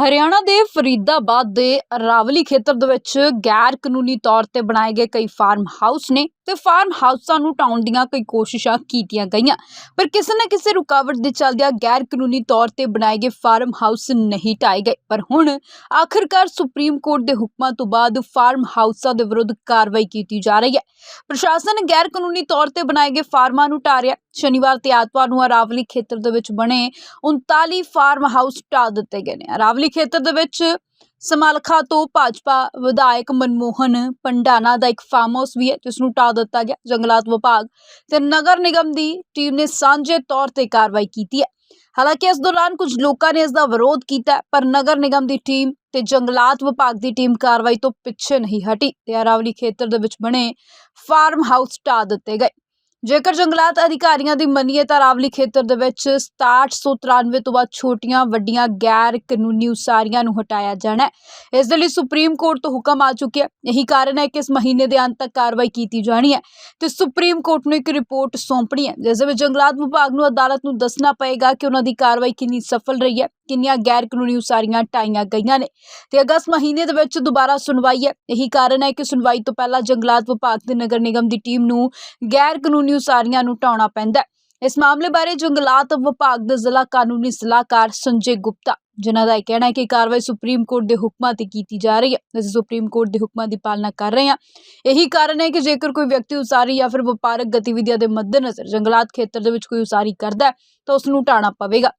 ਹਰਿਆਣਾ ਦੇ ਫਰੀਦਾਬਾਦ ਦੇ ਅਰਾਵਲੀ ਖੇਤਰ ਦੇ ਵਿੱਚ ਗੈਰ ਕਾਨੂੰਨੀ ਤੌਰ ਤੇ ਬਣਾਏ ਗਏ ਕਈ ਫਾਰਮ ਹਾਊਸ ਨੇ। ਤੇ ਫਾਰਮ ਹਾਊਸਾਂ ਨੂੰ ਢਾਉਣ ਦੀਆਂ ਕਈ ਕੋਸ਼ਿਸ਼ਾਂ ਕੀਤੀਆਂ ਗਈਆਂ। ਪਰ ਕਿਸੇ ਨਾ ਕਿਸੇ ਰੁਕਾਵਟ ਦੇ ਚੱਲਦਿਆਂ ਗੈਰ ਕਾਨੂੰਨੀ ਤੌਰ ਤੇ ਬਣਾਏ ਗਏ ਫਾਰਮ ਹਾਊਸ ਨਹੀਂ ਢਾਏ ਗਏ। ਪਰ ਹੁਣ ਆਖਰਕਾਰ ਸੁਪਰੀਮ ਕੋਰਟ ਦੇ ਹੁਕਮਾਂ ਤੋਂ ਬਾਅਦ ਫਾਰਮ ਹਾਊਸਾਂ ਦੇ ਵਿਰੁੱਧ ਕਾਰਵਾਈ ਕੀਤੀ ਜਾ ਰਹੀ ਹੈ। ਪ੍ਰਸ਼ਾਸਨ ਗੈਰ ਕਾਨੂੰਨੀ ਤੌਰ ਤੇ ਬਣਾਏ ਗਏ ਫਾਰਮਾਂ ਨੂੰ ਢਾਹ ਰਿਹਾ ਸ਼ਨੀਵਾਰ ਤੇ ਐਤਵਾਰ ਨੂੰ ਅਰਾਵਲੀ ਖੇਤਰ ਦੇ ਵਿੱਚ ਬਣੇ 39 ਫਾਰਮ ਹਾਊਸ ਢਾਹ ਦਿੱਤੇ ਗਏ ਨੇ। ਅਰਾਵਲੀ ਖੇਤਰ ਦੇ ਵਿੱਚ ਸਮਾਲਖਾ ਤੋਂ ਭਾਜਪਾ ਵਿਧਾਇਕ ਮਨਮੋਹਨ ਪੰਡਾਨਾ ਦਾ ਇੱਕ ਫਾਰਮ ਹਾਊਸ ਵੀ ਹੈ ਜਿਸ ਨੂੰ ਢਾਹ ਦਿੱਤਾ ਗਿਆ, ਜੰਗਲਾਤ ਵਿਭਾਗ ਤੇ ਨਗਰ ਨਿਗਮ ਦੀ ਟੀਮ ਨੇ ਸਾਂਝੇ ਤੌਰ ਤੇ ਕਾਰਵਾਈ ਕੀਤੀ ਹੈ। ਹਾਲਾਂਕਿ ਇਸ ਦੌਰਾਨ ਕੁਝ ਲੋਕਾਂ ਨੇ ਇਸ ਦਾ ਵਿਰੋਧ ਕੀਤਾ, ਪਰ ਨਗਰ ਨਿਗਮ ਦੀ ਟੀਮ ਤੇ ਜੰਗਲਾਤ ਵਿਭਾਗ ਦੀ ਟੀਮ ਕਾਰਵਾਈ ਤੋਂ ਪਿੱਛੇ ਨਹੀਂ ਹਟੀ। ਤੇ ਅਰਾਵਲੀ ਖੇਤਰ ਦੇ ਵਿੱਚ ਬਣੇ ਫਾਰਮ ਹਾਊਸ ਢਾਹ ਦਿੱਤੇ ਗਏ। ਜੇਕਰ ਜੰਗਲਾਤ ਅਧਿਕਾਰੀਆਂ ਦੀ ਮੰਨੀਏ ਤਾਂ ਰਾਵਲੀ ਖੇਤਰ ਦੇ ਵਿੱਚ 6793 ਤੋਂ ਬਾਅਦ ਛੋਟੀਆਂ, ਵੱਡੀਆਂ, ਗੈਰ ਕਾਨੂੰਨੀ ਉਸਾਰੀਆਂ ਨੂੰ ਹਟਾਇਆ ਜਾਣਾ ਹੈ। ਇਸ ਦੇ ਲਈ ਸੁਪਰੀਮ ਕੋਰਟ ਤੋਂ ਹੁਕਮ ਆ ਚੁੱਕਿਆ ਇਹੀ ਕਾਰਨ ਹੈ ਕਿ ਇਸ ਮਹੀਨੇ ਦੇ ਅੰਤ ਤੱਕ ਕਾਰਵਾਈ ਕੀਤੀ ਜਾਣੀ ਹੈ ਤੇ ਸੁਪਰੀਮ ਕੋਰਟ ਨੂੰ ਇੱਕ ਰਿਪੋਰਟ ਸੌਂਪਣੀ ਹੈ, ਜਿਸ ਦੇ ਵਿੱਚ ਜੰਗਲਾਤ ਵਿਭਾਗ ਨੂੰ ਅਦਾਲਤ ਨੂੰ ਦੱਸਣਾ ਪਏਗਾ ਕਿ ਉਹਨਾਂ ਦੀ ਕਾਰਵਾਈ ਕਿੰਨੀ ਸਫਲ ਰਹੀ ਹੈ। ਕਿੰਨੀਆਂ ਗੈਰ ਕਾਨੂੰਨੀ ਉਸਾਰੀਆਂ ਢਾਈਆਂ ਗਈਆਂ ਨੇ ਤੇ ਅਗਸਤ ਮਹੀਨੇ ਦੇ ਵਿੱਚ ਦੁਬਾਰਾ ਸੁਣਵਾਈ ਹੈ। ਇਹੀ ਕਾਰਨ ਹੈ ਕਿ ਸੁਣਵਾਈ ਤੋਂ ਪਹਿਲਾਂ ਜੰਗਲਾਤ ਵਿਭਾਗ ਤੇ ਨਗਰ ਨਿਗਮ ਦੀ ਟੀਮ ਨੂੰ ਗੈਰ ਕਾਨੂੰਨੀ ਉਸਾਰੀਆਂ ਨੂੰ ਢਾਉਣਾ ਪੈਂਦਾ ਇਸ ਮਾਮਲੇ ਬਾਰੇ ਜੰਗਲਾਤ ਵਿਭਾਗ ਦੇ ਜ਼ਿਲ੍ਹਾ ਕਾਨੂੰਨੀ ਸਲਾਹਕਾਰ ਸੰਜੇ ਗੁਪਤਾ, ਜਿਨ੍ਹਾਂ ਦਾ ਇਹ ਕਹਿਣਾ ਹੈ ਕਿ ਕਾਰਵਾਈ ਸੁਪਰੀਮ ਕੋਰਟ ਦੇ ਹੁਕਮਾਂ ਤੇ ਕੀਤੀ ਜਾ ਰਹੀ ਹੈ। ਅਸੀਂ ਸੁਪਰੀਮ ਕੋਰਟ ਦੇ ਹੁਕਮਾਂ ਦੀ ਪਾਲਣਾ ਕਰ ਰਹੇ ਹਾਂ। ਇਹੀ ਕਾਰਨ ਹੈ ਕਿ ਜੇਕਰ ਕੋਈ ਵਿਅਕਤੀ ਉਸਾਰੀ ਜਾਂ ਫਿਰ ਵਪਾਰਕ ਗਤੀਵਿਧੀਆਂ ਦੇ ਮੱਦੇਨਜ਼ਰ ਜੰਗਲਾਤ ਖੇਤਰ ਦੇ ਵਿੱਚ ਕੋਈ ਉਸਾਰੀ ਕਰਦਾ ਹੈ, ਤਾਂ ਉਸ ਨੂੰ ਢਾਣਾ ਪਵੇਗਾ।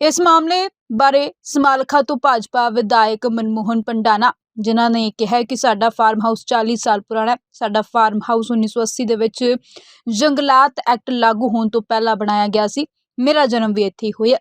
ਇਸ ਮਾਮਲੇ ਬਾਰੇ ਸਮਾਲਖਾ ਤੋਂ ਭਾਜਪਾ ਵਿਧਾਇਕ ਮਨਮੋਹਨ ਪੰਡਾਨਾ ਜਿਨ੍ਹਾਂ ਨੇ ਕਿਹਾ ਕਿ ਸਾਡਾ ਫਾਰਮ ਹਾਊਸ 40 ਸਾਲ ਪੁਰਾਣਾ ਹੈ। ਸਾਡਾ ਫਾਰਮ ਹਾਊਸ 1980 ਦੇ ਵਿੱਚ ਜੰਗਲਾਤ ਐਕਟ ਲਾਗੂ ਹੋਣ ਤੋਂ ਪਹਿਲਾਂ ਬਣਾਇਆ ਗਿਆ ਸੀ। ਮੇਰਾ ਜਨਮ ਵੀ ਇੱਥੇ ਹੀ ਹੋਇਆ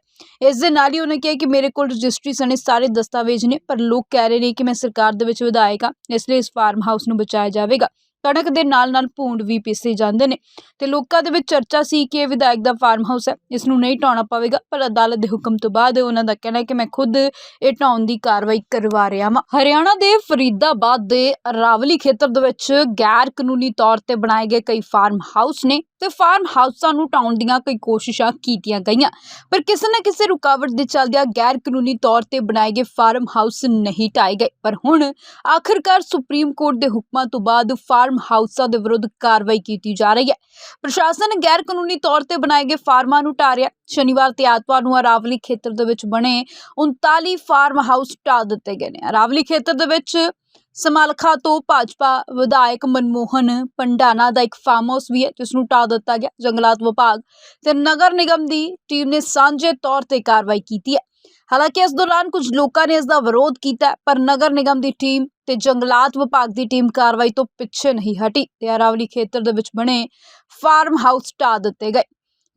ਇਸ ਦੇ ਨਾਲ ਹੀ ਉਹਨੇ ਕਿਹਾ ਕਿ ਮੇਰੇ ਕੋਲ ਰਜਿਸਟਰੀ ਸਣੇ ਸਾਰੇ ਦਸਤਾਵੇਜ਼ ਨੇ, ਪਰ ਲੋਕ ਕਹਿ ਰਹੇ ਨੇ ਕਿ ਮੈਂ ਸਰਕਾਰ ਦੇ ਵਿੱਚ ਵਿਧਾਇਕ ਹਾਂ, ਇਸ ਲਈ ਇਸ ਫਾਰਮ ਹਾਊਸ ਨੂੰ ਬਚਾਇਆ ਜਾਵੇਗਾ। ਕਣਕ ਦੇ ਨਾਲ ਨਾਲ ਭੂੰਡ ਵੀ ਪੀਸੇ ਜਾਂਦੇ ਨੇ ਤੇ ਲੋਕਾਂ ਦੇ ਵਿੱਚ ਚਰਚਾ ਸੀ ਕਿ ਇਹ ਵਿਧਾਇਕ ਦਾ ਫਾਰਮ ਹਾਊਸ ਹੈ, ਇਸ ਨੂੰ ਨਹੀਂ ਢਾਉਣਾ ਪਵੇਗਾ, ਪਰ ਅਦਾਲਤ ਦੇ ਹੁਕਮ ਤੋਂ ਬਾਅਦ ਉਹਨਾਂ ਦਾ ਕਹਿਣਾ ਹੈ ਕਿ ਮੈਂ ਖੁਦ ਇਹ ਢਾਉਣ ਦੀ ਕਾਰਵਾਈ ਕਰਵਾ ਰਿਹਾ ਹਾਂ ਹਰਿਆਣਾ ਦੇ ਫਰੀਦਾਬਾਦ ਦੇ ਅਰਾਵਲੀ ਖੇਤਰ ਦੇ ਵਿੱਚ ਗੈਰ ਕਾਨੂੰਨੀ ਤੌਰ ਤੇ ਬਣਾਏ ਗਏ ਕਈ ਫਾਰਮ ਹਾਊਸ ਨੇ ਤੇ ਫਾਰਮ ਹਾਊਸਾਂ ਨੂੰ ਢਾਉਣ ਦੀਆਂ ਕਈ ਕੋਸ਼ਿਸ਼ਾਂ ਕੀਤੀਆਂ ਗਈਆਂ, ਪਰ ਕਿਸੇ ਨਾ ਕਿਸੇ ਰੁਕਾਵਟ ਦੇ ਚੱਲਦਿਆਂ ਗੈਰ ਕਾਨੂੰਨੀ ਤੌਰ ਤੇ ਬਣਾਏ ਗਏ ਫਾਰਮ ਹਾਊਸ ਨਹੀਂ ਢਾਏ ਗਏ। ਪਰ ਹੁਣ ਆਖਰਕਾਰ ਸੁਪਰੀਮ ਕੋਰਟ ਦੇ ਹੁਕਮਾਂ ਤੋਂ ਬਾਅਦ ਫਾਰਮ ਹਾਊਸਾਂ ਦੇ ਵਿਰੁੱਧ ਕਾਰਵਾਈ ਕੀਤੀ ਜਾ ਰਹੀ ਹੈ। ਪ੍ਰਸ਼ਾਸਨ ਗੈਰ ਕਾਨੂੰਨੀ ਤੌਰ ਤੇ ਬਣਾਏ ਗਏ ਫਾਰਮਾਂ ਨੂੰ ਢਾਹ ਰਿਹਾ। ਸ਼ਨੀਵਾਰ ਤੇ ਐਤਵਾਰ ਨੂੰ ਅਰਾਵਲੀ ਖੇਤਰ ਦੇ ਵਿੱਚ ਬਣੇ 39 ਫਾਰਮ ਹਾਊਸ ਢਾਹ ਦਿੱਤੇ ਗਏ ਨੇ। ਅਰਾਵਲੀ ਖੇਤਰ ਦੇ ਵਿੱਚ ਸਮਾਲਖਾ ਤੋਂ ਭਾਜਪਾ ਵਿਧਾਇਕ ਮਨਮੋਹਨ ਪੰਡਾਨਾ ਦਾ ਇੱਕ ਫਾਰਮ ਹਾਊਸ ਵੀ ਹੈ ਜਿਸ ਨੂੰ ਢਾਹ ਦਿੱਤਾ ਗਿਆ, ਜੰਗਲਾਤ ਵਿਭਾਗ ਤੇ ਨਗਰ ਨਿਗਮ ਦੀ ਟੀਮ ਨੇ ਸਾਂਝੇ ਤੌਰ ਤੇ ਕਾਰਵਾਈ ਕੀਤੀ ਹੈ। ਹਾਲਾਂਕਿ ਇਸ ਦੌਰਾਨ ਕੁਝ ਲੋਕਾਂ ਨੇ ਇਸ ਦਾ ਵਿਰੋਧ ਕੀਤਾ, ਪਰ ਨਗਰ ਨਿਗਮ ਦੀ ਟੀਮ ਤੇ ਜੰਗਲਾਤ ਵਿਭਾਗ ਦੀ ਟੀਮ ਕਾਰਵਾਈ ਤੋਂ ਪਿੱਛੇ ਨਹੀਂ ਹਟੀ। ਤੇ ਅਰਾਵਲੀ ਖੇਤਰ ਦੇ ਵਿੱਚ ਬਣੇ ਫਾਰਮ ਹਾਊਸ ਢਾਹ ਦਿੱਤੇ ਗਏ।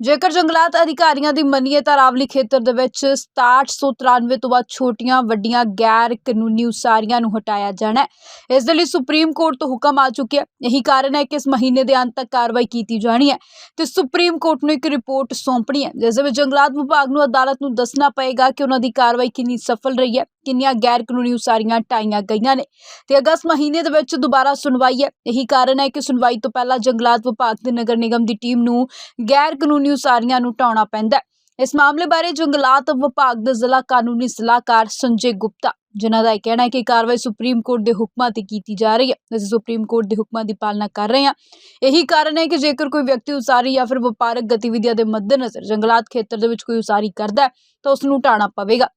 ਜੇਕਰ ਜੰਗਲਾਤ ਅਧਿਕਾਰੀਆਂ ਦੀ ਮੰਨੀਏ ਤਾਂ ਰਾਵਲੀ ਖੇਤਰ ਦੇ ਵਿੱਚ 6793 ਤੋਂ ਬਾਅਦ ਛੋਟੀਆਂ, ਵੱਡੀਆਂ, ਗੈਰ ਕਾਨੂੰਨੀ ਉਸਾਰੀਆਂ ਨੂੰ ਹਟਾਇਆ ਜਾਣਾ ਹੈ। ਇਸ ਦੇ ਲਈ ਸੁਪਰੀਮ ਕੋਰਟ ਤੋਂ ਹੁਕਮ ਆ ਚੁੱਕਿਆ ਇਹੀ ਕਾਰਨ ਹੈ ਕਿ ਇਸ ਮਹੀਨੇ ਦੇ ਅੰਤ ਤੱਕ ਕਾਰਵਾਈ ਕੀਤੀ ਜਾਣੀ ਹੈ ਤੇ ਸੁਪਰੀਮ ਕੋਰਟ ਨੂੰ ਇੱਕ ਰਿਪੋਰਟ ਸੌਂਪਣੀ ਹੈ, ਜਿਸ ਦੇ ਵਿੱਚ ਜੰਗਲਾਤ ਵਿਭਾਗ ਨੂੰ ਅਦਾਲਤ ਨੂੰ ਦੱਸਣਾ ਪਏਗਾ ਕਿ ਉਹਨਾਂ ਦੀ ਕਾਰਵਾਈ ਕਿੰਨੀ ਸਫਲ ਰਹੀ ਹੈ। ਕਿੰਨੀਆਂ ਗੈਰ ਕਾਨੂੰਨੀ ਉਸਾਰੀਆਂ ਟਾਈਆਂ ਗਈਆਂ ਨੇ ਤੇ ਅਗਸਤ ਮਹੀਨੇ ਦੇ ਵਿੱਚ ਦੁਬਾਰਾ ਸੁਣਵਾਈ ਹੈ। ਇਹੀ ਕਾਰਨ ਹੈ ਕਿ ਸੁਣਵਾਈ ਤੋਂ ਪਹਿਲਾਂ ਜੰਗਲਾਤ ਵਿਭਾਗ ਤੇ ਨਗਰ ਨਿਗਮ ਦੀ ਟੀਮ ਨੂੰ ਗੈਰ ਕਾਨੂੰਨੀ ਉਸਾਰੀਆਂ ਨੂੰ ਢਾਉਣਾ ਪੈਂਦਾ ਇਸ ਮਾਮਲੇ ਬਾਰੇ ਜੰਗਲਾਤ ਵਿਭਾਗ ਦੇ ਜ਼ਿਲ੍ਹਾ ਕਾਨੂੰਨੀ ਸਲਾਹਕਾਰ ਸੰਜੇ ਗੁਪਤਾ, ਜਿਨ੍ਹਾਂ ਦਾ ਇਹ ਕਹਿਣਾ ਹੈ ਕਿ ਕਾਰਵਾਈ ਸੁਪਰੀਮ ਕੋਰਟ ਦੇ ਹੁਕਮਾਂ ਤੇ ਕੀਤੀ ਜਾ ਰਹੀ ਹੈ। ਅਸੀਂ ਸੁਪਰੀਮ ਕੋਰਟ ਦੇ ਹੁਕਮਾਂ ਦੀ ਪਾਲਣਾ ਕਰ ਰਹੇ ਹਾਂ। ਇਹੀ ਕਾਰਨ ਹੈ ਕਿ ਜੇਕਰ ਕੋਈ ਵਿਅਕਤੀ ਉਸਾਰੀ ਜਾਂ ਫਿਰ ਵਪਾਰਕ ਗਤੀਵਿਧੀਆਂ ਦੇ ਮੱਦੇਨਜ਼ਰ ਜੰਗਲਾਤ ਖੇਤਰ ਦੇ ਵਿੱਚ ਕੋਈ ਉਸਾਰੀ ਕਰਦਾ ਹੈ, ਤਾਂ ਉਸ ਨੂੰ ਢਾਣਾ ਪਵੇਗਾ।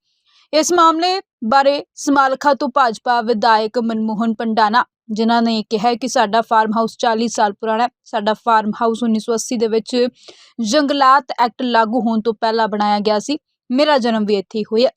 ਇਸ ਮਾਮਲੇ ਬਾਰੇ ਸਮਾਲਖਾ ਤੋਂ ਭਾਜਪਾ ਵਿਧਾਇਕ ਮਨਮੋਹਨ ਪੰਡਾਨਾ ਜਿਨ੍ਹਾਂ ਨੇ ਕਿਹਾ ਕਿ ਸਾਡਾ ਫਾਰਮ ਹਾਊਸ 40 ਸਾਲ ਪੁਰਾਣਾ ਹੈ। ਸਾਡਾ ਫਾਰਮ ਹਾਊਸ 1980 ਦੇ ਵਿੱਚ ਜੰਗਲਾਤ ਐਕਟ ਲਾਗੂ ਹੋਣ ਤੋਂ ਪਹਿਲਾਂ ਬਣਾਇਆ ਗਿਆ ਸੀ। ਮੇਰਾ ਜਨਮ ਵੀ ਇੱਥੇ ਹੀ ਹੋਇਆ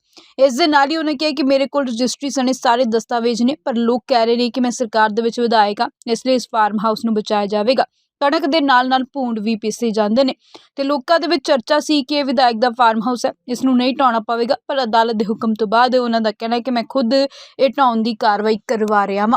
ਇਸ ਦੇ ਨਾਲ ਹੀ ਉਹਨੇ ਕਿਹਾ ਕਿ ਮੇਰੇ ਕੋਲ ਰਜਿਸਟਰੀ ਸਣੇ ਸਾਰੇ ਦਸਤਾਵੇਜ਼ ਨੇ, ਪਰ ਲੋਕ ਕਹਿ ਰਹੇ ਨੇ ਕਿ ਮੈਂ ਸਰਕਾਰ ਦੇ ਵਿੱਚ ਵਿਧਾਇਕ ਹਾਂ, ਇਸ ਲਈ ਇਸ ਫਾਰਮ ਹਾਊਸ ਨੂੰ ਬਚਾਇਆ ਜਾਵੇਗਾ। ਕਣਕ ਦੇ ਨਾਲ ਨਾਲ ਭੂੰਡ ਵੀ ਪੀਸੇ ਜਾਂਦੇ ਨੇ। ਤੇ ਲੋਕਾਂ ਦੇ ਵਿੱਚ ਚਰਚਾ ਸੀ ਕਿ ਇਹ ਵਿਧਾਇਕ ਦਾ ਫਾਰਮ ਹਾਊਸ ਹੈ, ਇਸ ਨੂੰ ਨਹੀਂ ਢਾਉਣਾ ਪਵੇਗਾ, ਪਰ ਅਦਾਲਤ ਦੇ ਹੁਕਮ ਤੋਂ ਬਾਅਦ ਉਹਨਾਂ ਦਾ ਕਹਿਣਾ ਹੈ ਕਿ ਮੈਂ ਖੁਦ ਇਹ ਢਾਉਣ ਦੀ ਕਾਰਵਾਈ ਕਰਵਾ ਰਿਹਾ ਵਾਂ।